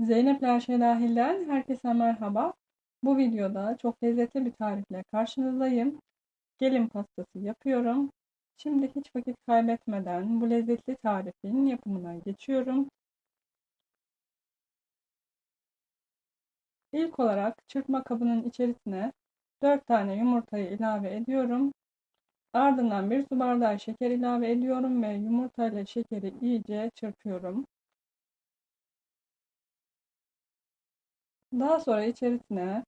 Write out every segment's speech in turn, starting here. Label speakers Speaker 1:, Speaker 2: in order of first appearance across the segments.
Speaker 1: Zeynep Lerşe Dahil'den herkese merhaba. Bu videoda çok lezzetli bir tarifle karşınızdayım. Gelin pastası yapıyorum. Şimdi hiç vakit kaybetmeden bu lezzetli tarifin yapımına geçiyorum. İlk olarak çırpma kabının içerisine 4 tane yumurtayı ilave ediyorum. Ardından 1 su bardağı şeker ilave ediyorum ve yumurta ile şekeri iyice çırpıyorum. Daha sonra içerisine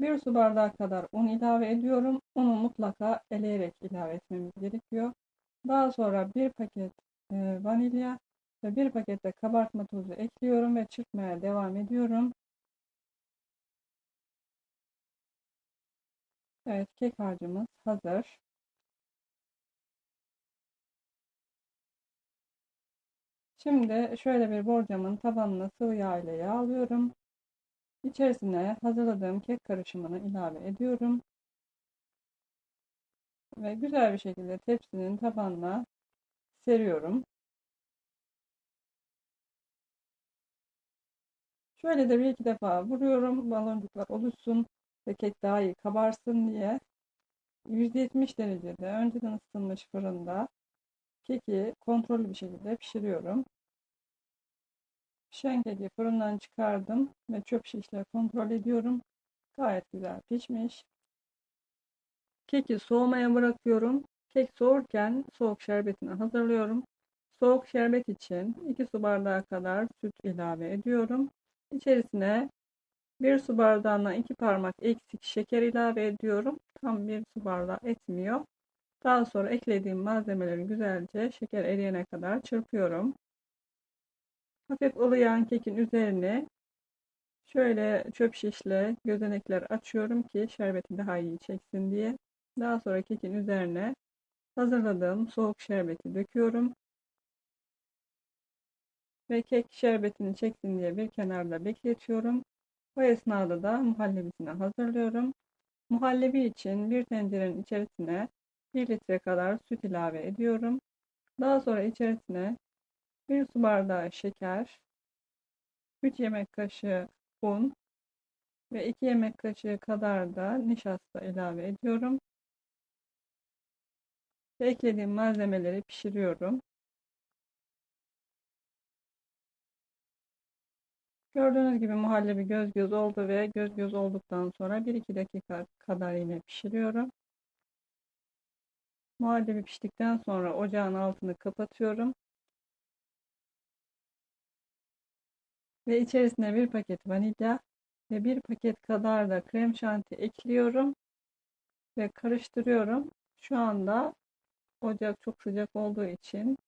Speaker 1: 1 su bardağı kadar un ilave ediyorum. Unu mutlaka eleyerek ilave etmemiz gerekiyor. Daha sonra 1 paket e, vanilya ve 1 paket de kabartma tozu ekliyorum ve çırpmaya devam ediyorum. Evet kek harcımız hazır. Şimdi şöyle bir borcamın tabanına sıvı yağ ile yağlıyorum. İçerisine hazırladığım kek karışımını ilave ediyorum. Ve güzel bir şekilde tepsinin tabanına seriyorum. Şöyle de bir iki defa vuruyorum. Baloncuklar oluşsun ve kek daha iyi kabarsın diye. 170 derecede önceden ısıtılmış fırında keki kontrollü bir şekilde pişiriyorum. Pişen keki fırından çıkardım ve çöp şişle kontrol ediyorum. Gayet güzel pişmiş. Keki soğumaya bırakıyorum. Kek soğurken soğuk şerbetini hazırlıyorum. Soğuk şerbet için 2 su bardağı kadar süt ilave ediyorum. İçerisine 1 su bardağına 2 parmak eksik şeker ilave ediyorum. Tam 1 su bardağı etmiyor. Daha sonra eklediğim malzemeleri güzelce şeker eriyene kadar çırpıyorum. Hafif ılıyan kekin üzerine şöyle çöp şişle gözenekler açıyorum ki şerbeti daha iyi çeksin diye. Daha sonra kekin üzerine hazırladığım soğuk şerbeti döküyorum. Ve kek şerbetini çeksin diye bir kenarda bekletiyorum. Bu esnada da muhallebisini hazırlıyorum. Muhallebi için bir tencerenin içerisine 1 litre kadar süt ilave ediyorum. Daha sonra içerisine 1 su bardağı şeker, 3 yemek kaşığı un ve 2 yemek kaşığı kadar da nişasta ilave ediyorum. Ve eklediğim malzemeleri pişiriyorum. Gördüğünüz gibi muhallebi göz göz oldu ve göz göz olduktan sonra 1-2 dakika kadar yine pişiriyorum. Muhallebi piştikten sonra ocağın altını kapatıyorum. Ve içerisine bir paket vanilya ve bir paket kadar da krem şanti ekliyorum. Ve karıştırıyorum. Şu anda ocak çok sıcak olduğu için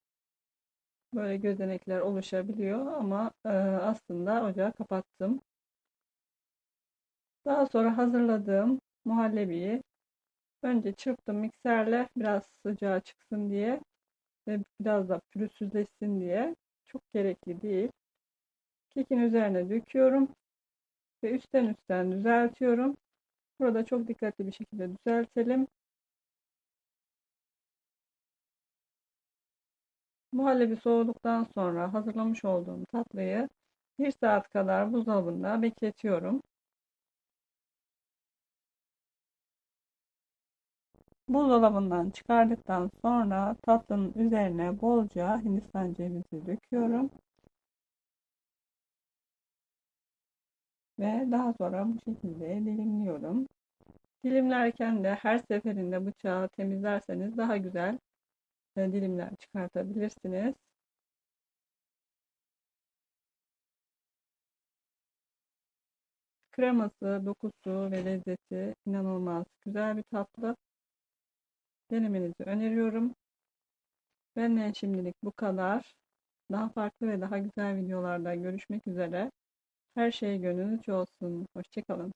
Speaker 1: böyle gözenekler oluşabiliyor ama e, aslında ocağı kapattım. Daha sonra hazırladığım muhallebiyi önce çırptım mikserle biraz sıcağı çıksın diye ve biraz da pürüzsüzleşsin diye. Çok gerekli değil. Kekin üzerine döküyorum ve üstten üstten düzeltiyorum. Burada çok dikkatli bir şekilde düzeltelim. Muhallebi soğuduktan sonra hazırlamış olduğum tatlıyı 1 saat kadar buzdolabında bekletiyorum. Buzdolabından çıkardıktan sonra tatlının üzerine bolca hindistan cevizi döküyorum. Ve daha sonra bu şekilde dilimliyorum. Dilimlerken de her seferinde bıçağı temizlerseniz daha güzel e, dilimler çıkartabilirsiniz. Kreması, dokusu ve lezzeti inanılmaz güzel bir tatlı. Denemenizi öneriyorum. Benden şimdilik bu kadar. Daha farklı ve daha güzel videolarda görüşmek üzere. Her şey gönlünüzce olsun. Hoşçakalın.